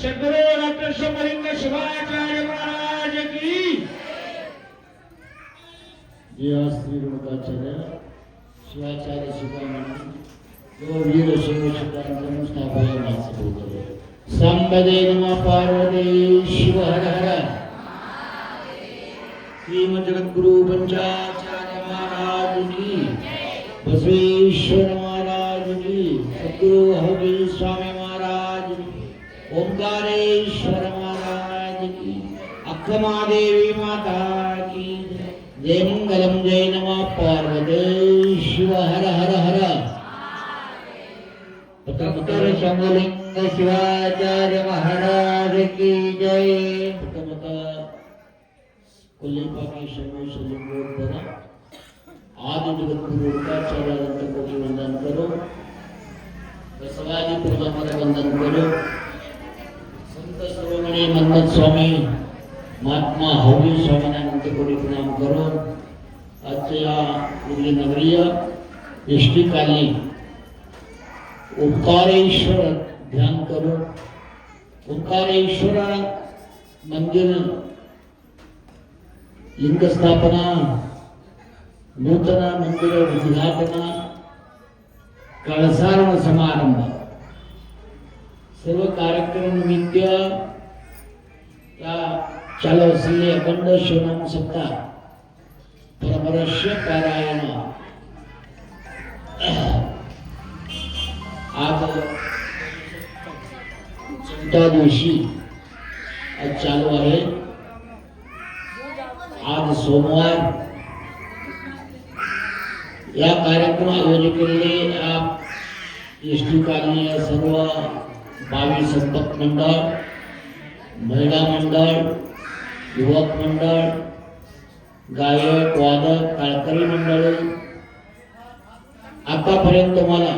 सद्गुरु doctor Shivacharya Maharaj की जय. श्री शिवाचार्य शिवामणी यो वीर शिव शिवानंद स्थापय संपदे पार्वती शिव हर हर। श्रीम जगद्गुरु पंचाचार्य महाराज की। बसवेश्वर महाराज की। सद्गुरु हरि स्वामी महाराज ओंकारेश्वर महाराज की। अक्कमा देवी माता की। जय मंगलम जय नमः पार्वती शिव हर हर हर। उत्तर शंभुलिंग शिवाचार्य महाराज की जय। कुल्लीपाकी शंभू शलिंगोत्तर आदि जगद्गुरु रुद्राचार्यांत कोटी वंदन करो बसवादी प्रजापती वंदन करो संत शिरोमणी मन्मथ स्वामी महात्मा हवी स्वामीनानंत कोटी प्रणाम करो आजच्या या उर्ली नगरीय एष्टी काली ओंकारेश्वर ध्यान करो. ओंकारेश्वर मंदिर लिंग स्थापना नूतन मंदिर उद्घाटन कळसारण समारंभ. सर्व कार्यक्रम निमित्त या चालू असलेले अखंड शिवनाम सप्ताह परमरस्य पारायण. आज चौथ्या दिवशी आज चालू आहे. आज सोमवार या कार्यक्रम आयोजित केलेले या एस टी कॉलनी सर्व बावीस संपत मंडळ महिला मंडळ युवक मंडळ गायक वादक काळकरी मंडळ आतापर्यंत मला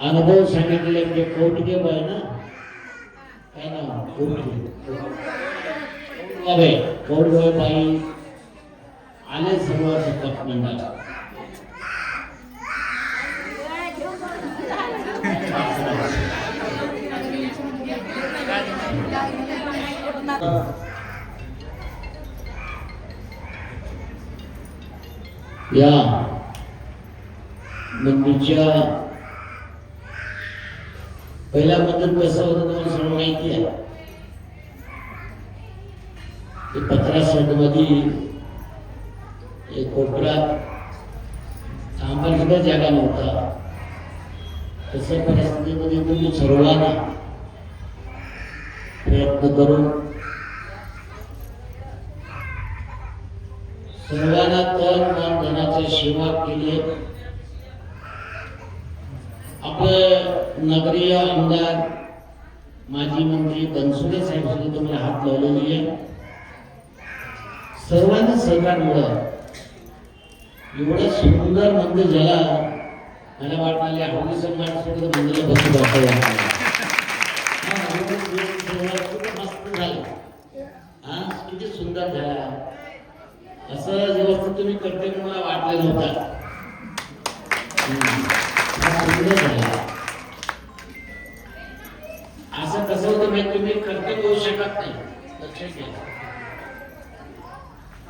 अनुभव सांगितलेले म्हणजे कौटिके आहे ना. काय ना कौटिके कौडगावे कौडगावे बाई आले सर्व संपत मंडळ. या मंदिरच्या पहिला मंदिर कसं होतं तुम्हाला सर्व माहिती आहे. ते एक कोपऱ्यात थांबायला सुद्धा जागा नव्हता तशा परिस्थितीमध्ये तुम्ही सर्वांना प्रयत्न करून सर्वांना तन मन धनाची सेवा केली आपले नगरीय आमदार माजी मंत्री बनसुडे साहेब सुद्धा तुम्हाला हात लावलेली आहे सर्वांना सहकार्यामुळं एवढं सुंदर मंदिर झाला. मला वाटणारे हल्ली सन्मान सुद्धा मंदिर बसून मस्त झालं. हा किती सुंदर झाला. असं जेव्हा तुम्ही करते मला वाटलं होता असं कसं होतं माहिती तुम्ही कर्तव्य होऊ शकत नाही. लक्षात घ्या.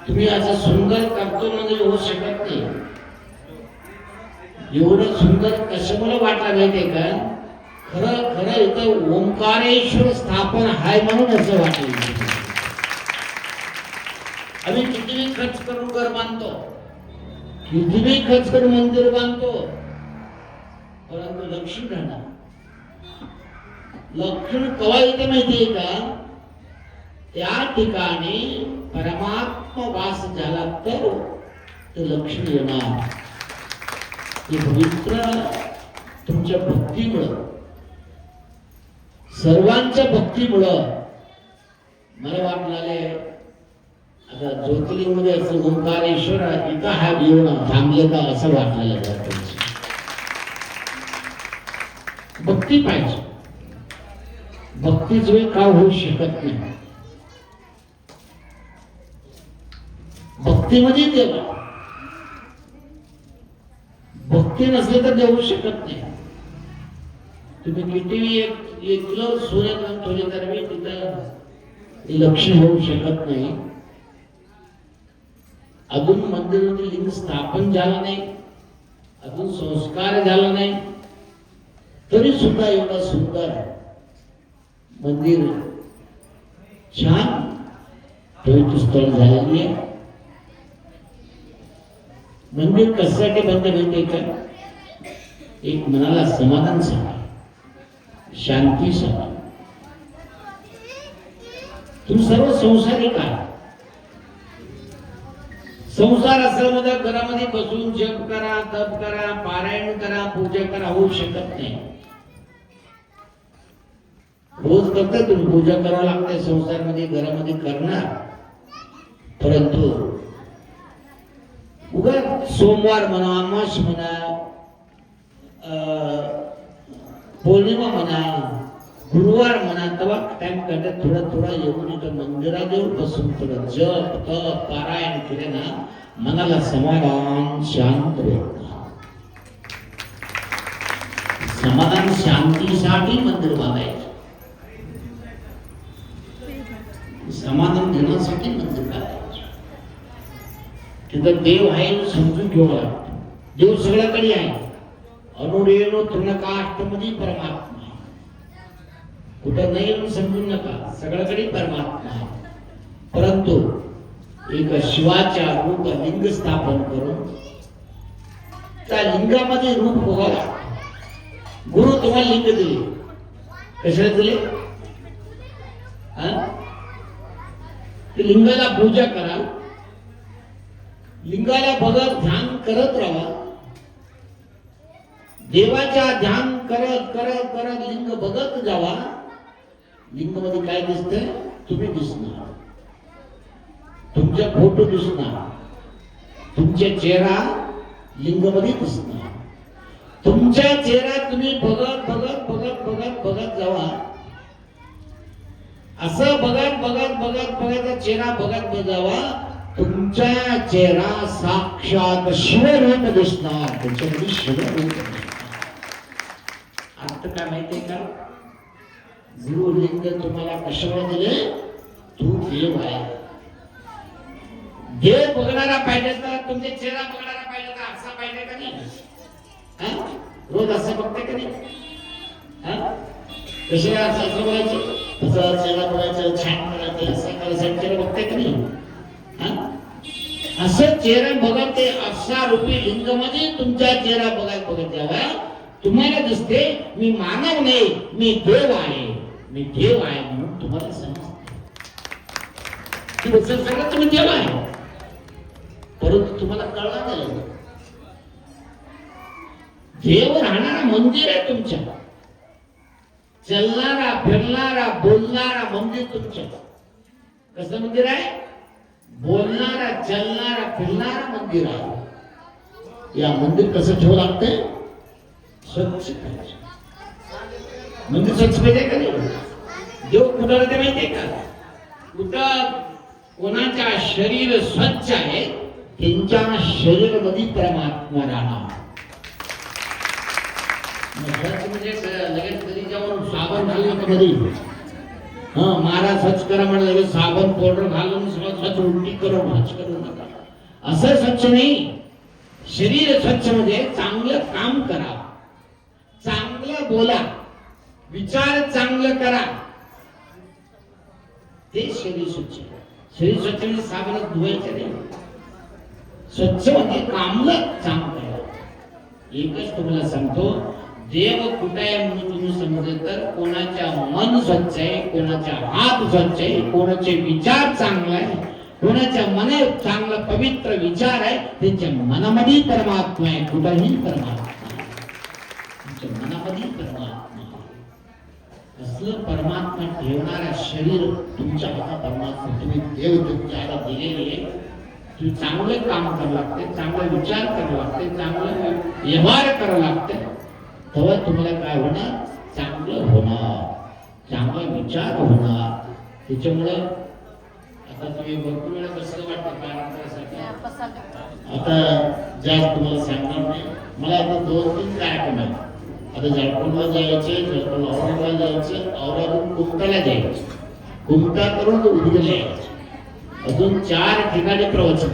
तुम्ही असं सुंदर करतो म्हणजे होऊ शकत नाही. एवढं सुंदर कसं मला वाटलं माहितीये का? खरं खरं इथं ओंकारेश्वर स्थापन हाय म्हणून असं वाटलं. आम्ही कितीही खर्च करून घर बांधतो? कितीही खर्च करून मंदिर बांधतो? परंतु लक्ष्मी राहणार. लक्ष्मी कवा येते माहितीये का? त्या ठिकाणी झाला तर ते लक्ष्मी येणार. ते पवित्र तुमच्या भक्तीमुळं सर्वांच्या भक्तीमुळं मला वाटणारे आता ज्योतिर्लिंगमध्ये असं ओंकारेश्वर इथं हा घेऊन थांबले का असं वाटलेलं जातं भक्ती पाहिजे. भक्तीशिवाय का होऊ शकत नाही? भक्तीमध्ये देव आहे भक्ती नसली तर देऊ शकत नाही. तुम्ही किती एक इथलं सूर्यकांत ठेवले तर मी तिथं लक्ष होऊ शकत नाही. अजून मंदिरामध्ये लिंग स्थापन झालं नाही. अजून संस्कार झाला नाही. तरी सुद्धा एवढा सुंदर मंदिर छान पवित्र स्थळ झालेली आहे. मंदिर कशासाठी बंद माहितीये का? एक मनाला समाधान सांगा. शांती सांगा. तुम्ही सर्व संसारिक आहात संसार असल्या म्हणजे घरामध्ये बसून जप करा तप करा पारायण करा पूजा करा होऊ शकत नाही. रोज करता तुम्ही पूजा करावं लागते संसारमध्ये घरामध्ये करणार. परंतु उगा सोमवार म्हणा अमास म्हणा पौर्णिमा म्हणा गुरुवार म्हणा तेव्हा टाइम काढत थोडा थोडा येऊन इथं मंदिरात येऊन बसून थोडं जप तप पारायण केले ना मनाला समाधान शांत समाधान शांतीसाठी मंदिर बांधायचं. समाधान देण्यासाठी मंदिर बांधायचं. तिथं देव आहे समजून घ्यावं लागतं देव सगळ्याकडे आहे. अनुरेणू तृणकाष्टमध्ये परमात्मा. कुठं नाही म्हणून समजून नका. सगळ्याकडे परमात्मा आहे. परंतु एक शिवाच्या रूप लिंग स्थापन करून त्या लिंगामध्ये रूप उभा गुरु तुम्हाला लिंग दिले. कशाला दिले? हा? लिंगाला पूजा करा. लिंगाला बघत ध्यान करत राहा. देवाच्या ध्यान करत करत करत लिंग बघत जावा. लिंगमध्ये काय दिसतंय? तुम्ही दिसणार. तुमच्या फोटो दिसणार. तुमचे चेहरा लिंगमध्ये दिसणार. तुमच्या चेहरा तुम्ही बघत बघत बघत बघत बघत जावा. असं बघत बघत बघत बघत चेहरा बघत जावा. तुमच्या चेहरा साक्षात शिवरूप दिसणार. त्याच्यामध्ये शिवरूप. अर्थ काय माहितीये का? गुरुलिंग तुम्हाला कशावर दिले? तू देव आहे देव बघणारा पाहिजे तर तुमचे चेहरा बघणारा पाहिजे तर असा पाहिजे का नाही? रोज असं बघते का नाही? हा? असं असं बघायचं असं चेहरा बघायचं छान करायचं असं करायचं चेहरा बघते का नाही? चेहरा बघा ते असा रूपी लिंगमध्ये तुमचा चेहरा बघा बघत जावा. तुम्हाला दिसते मी मानव नाही मी देव आहे. मी देव आहे म्हणून तुम्हाला समजते. सगळं तुम्ही देव आहे. परंतु तुम्हाला कळणार नाही. देव राहणारा मंदिर आहे तुमच्या. चलणारा फिरणारा बोलणारा मंदिर तुमच्या. कसं मंदिर आहे? बोलणारा चलणारा फिरणारा मंदिर आहे. या मंदिर कसं ठेवू लागते स्वच्छ पाहिजे. मंदिर स्वच्छ पाहिजे का नाही? देव कुठं ते माहितीये का? कुठं कोणाच्या शरीर स्वच्छ आहे त्यांच्या शरीरामध्ये परमात्मा राहणार. स्वच्छ म्हणजे लगेच कधी जाऊन साबण घालून का हा मारा स्वच्छ करा म्हणाले साबण पावडर घालून सगळं स्वच्छ उलटी करून स्वच्छ करू नका. असं स्वच्छ नाही. शरीर स्वच्छ म्हणजे चांगलं काम करा. चांगलं बोला. विचार चांगलं करा. ते शरीर स्वच्छ शरीर स्वच्छ म्हणजे साबणात धुवायचं नाही. स्वच्छ म्हणजे कामलं चांगलं एकच तुम्हाला सांगतो देव कुठे आहे म्हणून तुम्ही समजले तर कोणाच्या मन स्वच्छ आहे कोणाच्या हात स्वच्छ आहे कोणाचे विचार चांगला आहे कोणाच्या मनात चांगला पवित्र विचार आहे त्यांच्या मनामध्ये परमात्मा आहे कुठेही परमात्मा तुमच्या मनामध्ये परमात्मा असलं परमात्मा ठेवणारा शरीर तुमच्या हातात परमात्मा तुम्ही देव तुमच्या हातात दिलेले आहे. तुम्ही चांगले काम करावं लागते चांगले विचार करावं लागते चांगलं व्यवहार करावं लागते तेव्हा तुम्हाला काय होणार? चांगलं होणार. चांगला विचार होणार. त्याच्यामुळं आता तुम्ही भरपूर वेळा कसं वाटतं कार्यक्रमासाठी. आता जास्त तुम्हाला सांगणार नाही. मला आता दोन तीन कार्यक्रम आहेत. आता जळकोटला जायचे जळकोट औरंगाबाद जायचं औरंगाबाद कुमटाला जायचं. कुमटा करून उदगीरला यायचं. अजून चार ठिकाणी प्रवचन.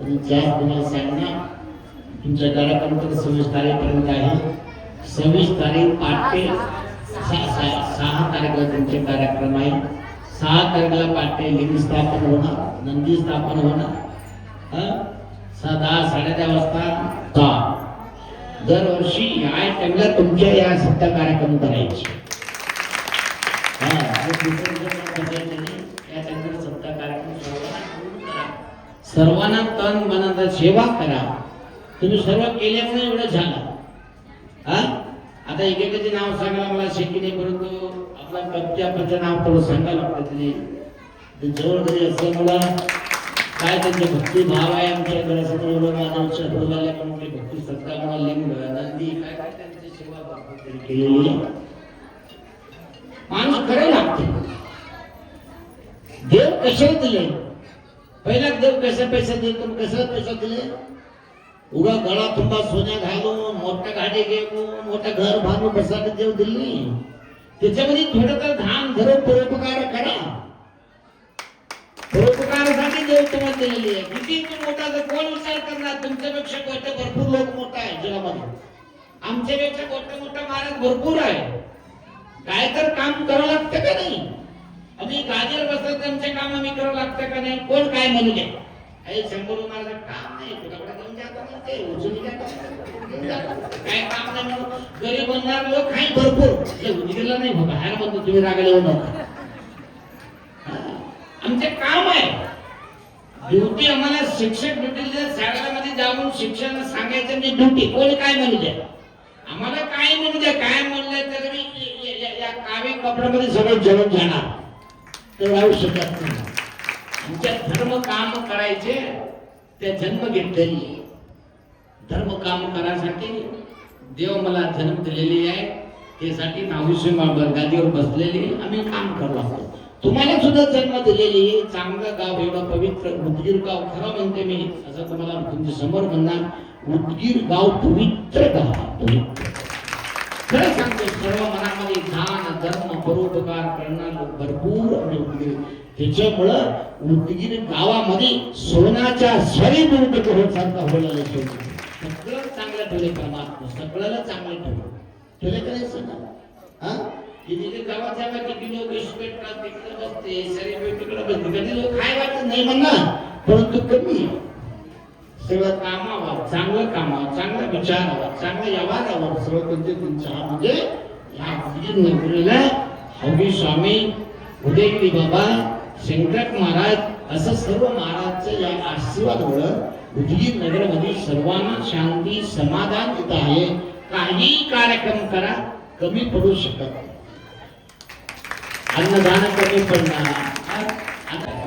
अजून जास्त तुम्हाला सांगणार. तुमच्या कार्यक्रम सव्वीस तारीखपर्यंत आहे. सव्वीस तारीख पहाटे सहा सहा- सहा तारखेला तुमचे कार्यक्रम आहे. सहा तारखेला पाटे लिंग स्थापन होणार नंदी स्थापन होणार. सा दहा साडे दहा वाजता. दहा दरवर्षी या टाइमला तुमच्या या सत्ता कार्यक्रम करायचे. हा, सत्ता कार्यक्रम सर्वांना तन मनाचा सेवा करा. तुम्ही सर्व केल्यामुळे एवढं झालं. हा? आता एकेकाचे नाव सांगायला मला शक्य नाही परंतु आपला कप्त्यापचं नाव थोडं सांगायला लागतं तरी जवळ घरी असल्यामुळं काय त्यांचे भक्ती भाव आहे आमच्या घरासमोर? एवढं मानवच्या बोलायला म्हणून ते भक्ती सत्ता मला लिंग नंदी काय काय त्यांची सेवा भरपूर त्यांनी केलेली? माणूस खरं लागते. देव कसे दिले पहिला देव कशा पैसा देतो कसा पैसा दिले उगा गळा तुंबा सोन्या घालून मोठ्या गाडी घेऊन मोठं घर बांधून बसायला देव दिली त्याच्यामध्ये थोडं तर धान धरून परोपकार करा. परोपकारासाठी देव तुम्हाला दिलेली आहे. किती मोठा तर कोण विचार करणार? तुमच्यापेक्षा गोष्ट भरपूर लोक मोठा आहे जगामध्ये. आमच्यापेक्षा गोष्ट मोठा महाराज भरपूर आहे काय तर काम करावं लागतं का नाही? आम्ही गाजर बसत तर आमचे काम आम्ही करावं लागतं का नाही? कोण काय म्हणू द्या? काही शंभर महाराज काम नाही गरीब बनणार लोक काही भरपूर ते नाही बाबा बाहेर म्हणतो तुम्ही रागाला येऊ नका आमचे काम आहे ड्युटी आम्हाला शिक्षक ड्युटी शाळेमध्ये जाऊन शिक्षण सांगायचं म्हणजे ड्युटी कोणी काय म्हणू द्या आम्हाला काय म्हणू द्या काय म्हणलं तर मी या कावे कपड्यामध्ये सगळं जेवण जाणार तर राहू शकत नाही आमच्या धर्म काम करायचे त्या जन्म घेतलेली आहे. धर्म काम करायसाठी देव मला जन्म दिलेली आहे. त्यासाठी नाविश्य गादीवर बसलेली आम्ही काम करलो आहोत. तुम्हाला सुद्धा जन्म दिलेली चांगलं गाव एवढं पवित्र उदगीर गाव. खरं म्हणते मी असं तुम्हाला तुमच्यासमोर म्हणणार उदगीर गाव पवित्र गाव. पवित्र खरं सांगतो सर्व मनामध्ये दान धर्म परोपकार करणार भरपूर आणि उदगीर. त्याच्यामुळं उदगीर गावामध्ये सोनाच्या सरी दुर्ग होत सारखा होणार ठेवतो चांगलं ठेवले परमात्मा सगळ्याला चांगलं ठेवलं ठेवले का नाही सांगा हा? किती लोक तिकडे बसते तिकडे बसते. कधी लोक काय वाटत नाही म्हणणार? परंतु कमी सगळं कामावर चांगलं कामावर चांगलं विचारावर चांगलं व्यवहारावर सगळं त्यांचे त्यांच्या म्हणजे या नगरीला हवी स्वामी उदयगिरी बाबा शंकर महाराज असं सर्व महाराजचं या आशीर्वाद आशीर्वादामुळं उदगीर नगरमध्ये सर्वांना शांती समाधान येत आहे काही कार्यक्रम करा कमी पडू शकत अन्नदान कमी पडणार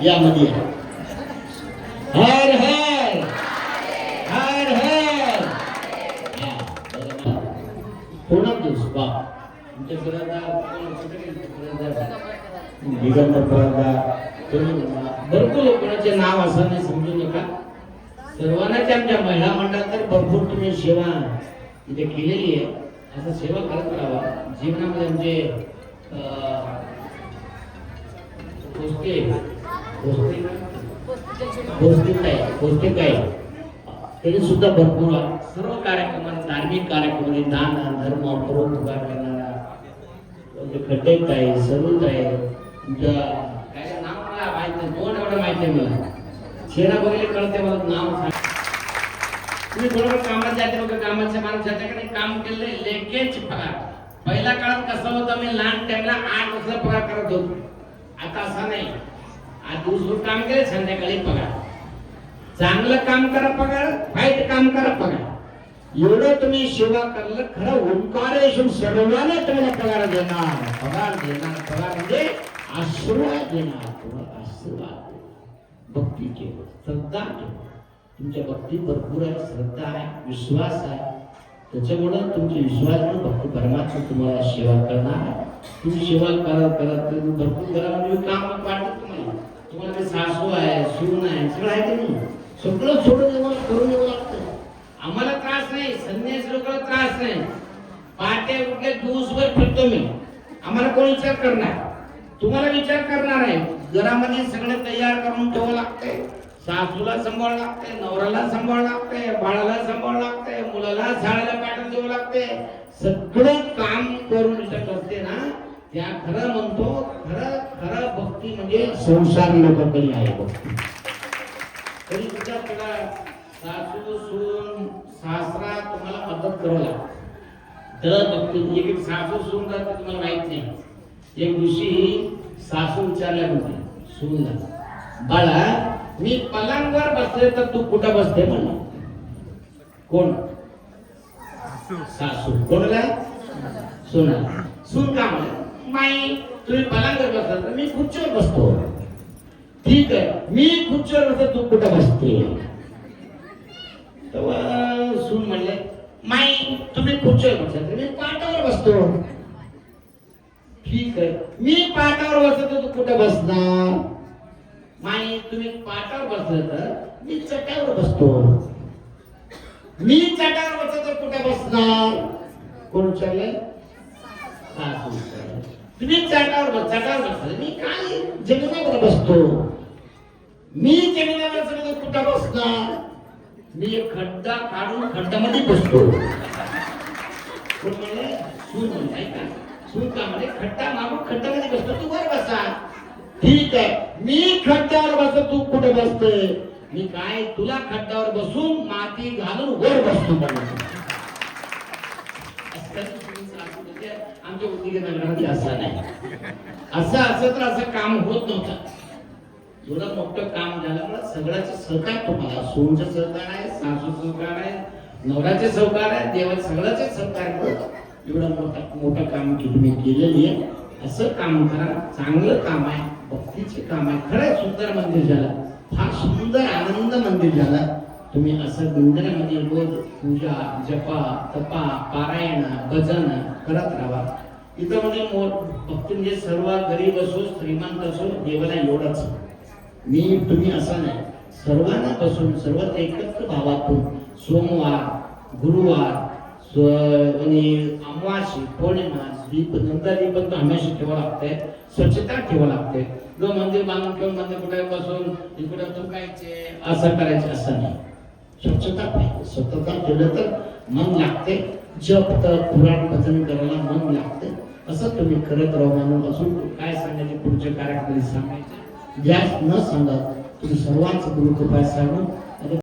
यामध्ये आहे. हर हर हर हर. पूर्ण दिवस दिगंबर. भरपूर लोकांचे नाव असं नाही समजू नका सर्वांनाच आमच्या महिला मंडळात तर भरपूर तुम्ही सेवा इथे केलेली आहे. असं सेवा करत राहावा जीवनामध्ये आमचे पौष्टिक आहे तरी सुद्धा भरपूर आहे. सर्व कार्यक्रमात धार्मिक कार्यक्रम दान धर्म परोपकार करणारा म्हणजे खड्डेत आहे सरूत आहे. तुमच्या काय नाव मला माहीत दोन एवढं माहिती आहे मला? चेहरा बघितले कळते मला नाव सांग. तुम्ही बरोबर कामात जाते बघा कामाच्या माणसाच्याकडे काम केले लेकेच पगार पहिल्या काळात कसं होतं मी लहान टाइमला आठ वर्ष पगार करत होतो. आता असं नाही. आज दुसरं काम केले संध्याकाळी पगार. चांगलं काम करा पगार वाईट काम करा पगार. एवढं तुम्ही सेवा करलं खरं ओंकारेश्वर सर्वांना तुम्हाला पगार देणार. पगार देणार पगार म्हणजे आशीर्वाद देणार तुम्हाला आशीर्वाद. भक्ती ठेव श्रद्धा ठेव तुमच्या भक्ती भरपूर आहे श्रद्धा आहे विश्वास आहे. त्याच्यामुळं तुमचे विश्वास भक्त परमात्मा तुम्हाला सेवा करणार तुम्ही सेवा करत करत तर भरपूर करा म्हणजे काम वाटत तुम्हाला. तुम्हाला ते सासू आहे सून आहे सगळं आहे की नाही? सगळं सोडून येऊन करून येऊ लागतं. आम्हाला त्रास नाही संन्यास लोकांना त्रास नाही. पहाटे उठले दिवसभर फिरतो मी. आम्हाला कोण विचार करणार? तुम्हाला विचार करणार आहे. घरामध्ये सगळं तयार करून ठेवावं लागतंय. सासूला सांभाळ लागते नवऱ्याला सांभाळ लागते बाळाला सांभाळ लागते मुलाला शाळेला पाठवून देऊ लागते सगळं काम करून इथं असते ना. त्या खरं म्हणतो खरं खरं भक्ती म्हणजे संसार लोकांकडे आहे भक्ती तरी तुझ्या तुला सासू सून सासरा तुम्हाला मदत करावं लागते. तर भक्ती म्हणजे सासू सून जाते तुम्हाला माहीत नाही. एक दिवशी सासू विचारल्या म्हणते सूनला बाळा मी पलंगवर बसले तर तू कुठं बसते म्हणा कोण? सासू. कोणाला? सुना. सून का म्हणा? माई तुम्ही पलंगवर बसला तर मी खुर्चीवर बसतो. ठीक आहे मी खुर्चीवर बसतो तू कुठं बसते? तेव्हा सून म्हणले माई तुम्ही खुर्चीवर बसला तर मी पाटावर बसतो. ठीक आहे. मी पाटावर बसत तू कुठं बसणार? माई तुम्ही पाटावर बसलं तर मी चटावर बसतो. मी चटावर बसतो तर कुठे बसणार? कोण विचारले तुम्ही चटावर बस चटावर बसता. मी काय जमिनीवर बसतो? मी जमिनीवर बसलो तर कुठं बसणार? मी एक खड्डा काढून खड्ड्यामध्ये बसतो. कोण म्हणले सून म्हणले ऐका सून का म्हणे खड्डा मारून खड्ड्यामध्ये बसतो. तू वर बसा. ठीक आहे. मी खड्ड्यावर बसतो तू कुठे बसतोय? मी काय? तुला खड्ड्यावर बसून माती घालून वर बसतो आमच्या उद्योगी असं नाही. असं असं तर असं काम होत नव्हतं. एवढं मोठं काम झाल्यामुळे सगळ्याचं सहकार तुम्हाला सोनचं सहकार आहे सासू सहकार आहे नवऱ्याचे सहकार आहे देवाचे सगळ्याचे सहकार एवढं मोठं मोठं काम तुम्ही केलेली आहे. असं काम करा. चांगलं काम आहे. भक्तीचे काम आहे. खरंच सुंदर मंदिर झालं. फार सुंदर आनंद मंदिर झालं. तुम्ही असं मंदिरामध्ये रोज पूजा जपा तपा पारायण भजन करत राहा. इथं म्हणजे मोठ भक्ती म्हणजे सर्व गरीब असो श्रीमंत असो देवाला एवढंच. मी तुम्ही असं नाही. सर्वांना बसून सर्व एकत्र भावातून सोमवार गुरुवार स्व- आणि पौर्णिमा दीप नंतर पण हमेशा ठेवावं लागते स्वच्छता ठेवावं लागते. जो मंदिर बांधून ठेवून मंदिर कुठे बसून इकडे तुकायचे असं करायचे असं नाही. स्वच्छता पाहिजे. स्वच्छता केलं तर मन लागते. जप तर पुराण भजन करायला मन लागते. असं तुम्ही करत राहू म्हणून असून काय सांगायचे पुढच्या कार्यक्रमात सांगायचे? जास्त न सांगा तुम्ही सर्वांचं गुरुकृपा सांगून